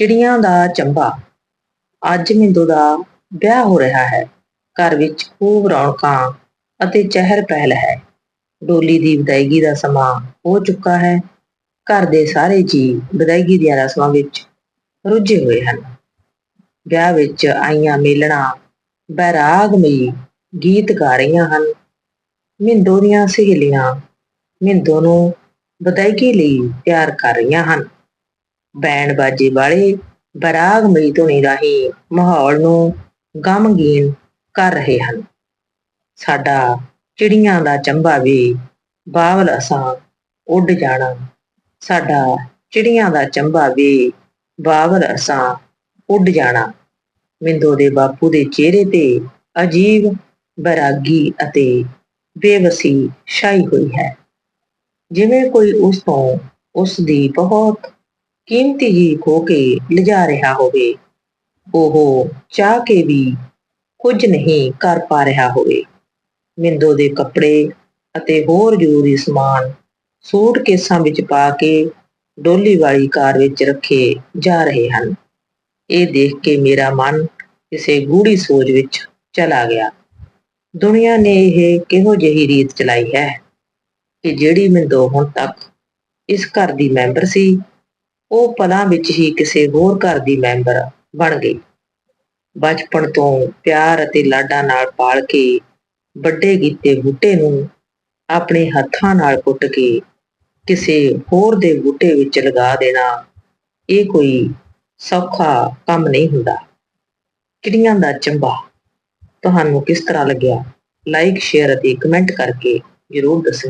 ਚਿੜੀਆਂ ਦਾ ਚੰਬਾ। ਅੱਜ ਮਿੰਦੂ ਦਾ ਵਿਆਹ ਹੋ ਰਿਹਾ ਹੈ। ਘਰ ਵਿੱਚ ਖੂਬ ਰੌਣਕਾਂ ਅਤੇ ਚਹਿਲ ਪਹਿਲ ਹੈ। ਡੋਲੀ ਦੀ ਵਿਦਾਇਗੀ ਦਾ ਸਮਾਂ ਹੋ ਚੁੱਕਾ ਹੈ। ਘਰ ਦੇ ਸਾਰੇ ਜੀ ਵਿਦਾਇਗੀ ਦੀਆਂ ਰਸਮਾਂ ਵਿੱਚ ਰੁੱਝੇ ਹੋਏ ਹਨ। ਵਿਆਹ ਵਿੱਚ ਆਈਆਂ ਮੇਲਣਾ ਬੈਰਾਗਮਈ ਗੀਤ ਗਾ ਰਹੀਆਂ ਹਨ। ਮਿੰਦੋ ਦੀਆਂ ਸਹੇਲੀਆਂ ਮਿੰਦੋ ਨੂੰ ਵਿਦਾਇਗੀ ਲਈ ਤਿਆਰ ਕਰ ਰਹੀਆਂ ਹਨ। ਬੈਂਡ ਬਾਜੇ ਵਾਲੇ ਬਰਾਗਮਈ ਧੁਨੀ ਰਾਹੀਂ ਮਾਹੌਲ ਨੂੰ ਗਮਗੀਨ ਕਰ ਰਹੇ ਹਨ। ਸਾਡਾ ਚਿੜੀਆਂ ਦਾ ਚੰਬਾ ਵੀ ਬਾਵਲ ਅਸਾਂ ਉੱਡ ਜਾਣਾ। ਸਾਡਾ ਚਿੜੀਆਂ ਦਾ ਚੰਬਾ ਵੀ ਬਾਵਲ ਅਸਾਂ ਉੱਡ ਜਾਣਾ। ਮਿੰਦੋ ਦੇ ਬਾਪੂ ਦੇ ਚਿਹਰੇ ਤੇ ਅਜੀਬ ਬੈਰਾਗੀ ਅਤੇ ਬੇਵਸੀ ਛਾਈ ਹੋਈ ਹੈ। ਜਿਵੇਂ ਕੋਈ ਉਸ ਤੋਂ ਉਸ ਦੀ ਬਹੁਤ ਕੀਮਤੀ ਹੀ ਖੋ ਕੇ ਲਿਜਾ ਰਿਹਾ ਹੋਵੇ। ਉਹ ਚਾਹ ਕੇ ਵੀ ਕੁਝ ਨਹੀਂ ਕਰ ਪਾ ਰਿਹਾ ਹੋਵੇ। ਮਿੰਦੋ ਦੇ ਕੱਪੜੇ ਅਤੇ ਹੋਰ ਜ਼ਰੂਰੀ ਸਮਾਨ ਸੂਟ ਕੇਸਾਂ ਵਿੱਚ ਪਾ ਕੇ ਡੋਲੀ ਵਾਲੀ ਕਾਰ ਵਿੱਚ ਰੱਖੇ ਜਾ ਰਹੇ ਹਨ। ਇਹ ਦੇਖ ਕੇ ਮੇਰਾ ਮਨ ਕਿਸੇ ਗੂੜੀ ਸੋਚ ਵਿੱਚ ਚਲਾ ਗਿਆ। ਦੁਨੀਆ ਨੇ ਇਹ ਕਿਹੋ ਜਿਹੀ ਰੀਤ ਚਲਾਈ ਹੈ ਕਿ ਜਿਹੜੀ ਮਿੰਦੋ ਹੁਣ ਤੱਕ ਇਸ ਘਰ ਦੀ ਮੈਂਬਰ ਸੀ ਉਹ ਪਲਾਂ ਵਿੱਚ ਹੀ ਕਿਸੇ ਹੋਰ ਘਰ ਦੀ ਮੈਂਬਰ ਬਣ ਗਈ। ਬਚਪਨ ਤੋਂ ਪਿਆਰ ਅਤੇ ਲਾਡਾਂ ਨਾਲ ਪਾਲ ਕੇ ਵੱਡੇ ਕੀਤੇ ਬੂਟੇ ਨੂੰ ਆਪਣੇ ਹੱਥਾਂ ਨਾਲ ਕੁੱਟ ਕੇ ਕਿਸੇ ਹੋਰ ਦੇ ਬੂਟੇ ਵਿੱਚ ਲਗਾ ਦੇਣਾ, ਇਹ ਕੋਈ ਸੌਖਾ ਕੰਮ ਨਹੀਂ ਹੁੰਦਾ। ਚਿੜੀਆਂ ਦਾ ਚੰਬਾ, ਤੁਹਾਨੂੰ ਕਿਸ ਤਰ੍ਹਾਂ ਲੱਗਿਆ? ਲਾਈਕ ਸ਼ੇਅਰ ਅਤੇ ਕਮੈਂਟ ਕਰਕੇ ਜ਼ਰੂਰ ਦੱਸਣਾ।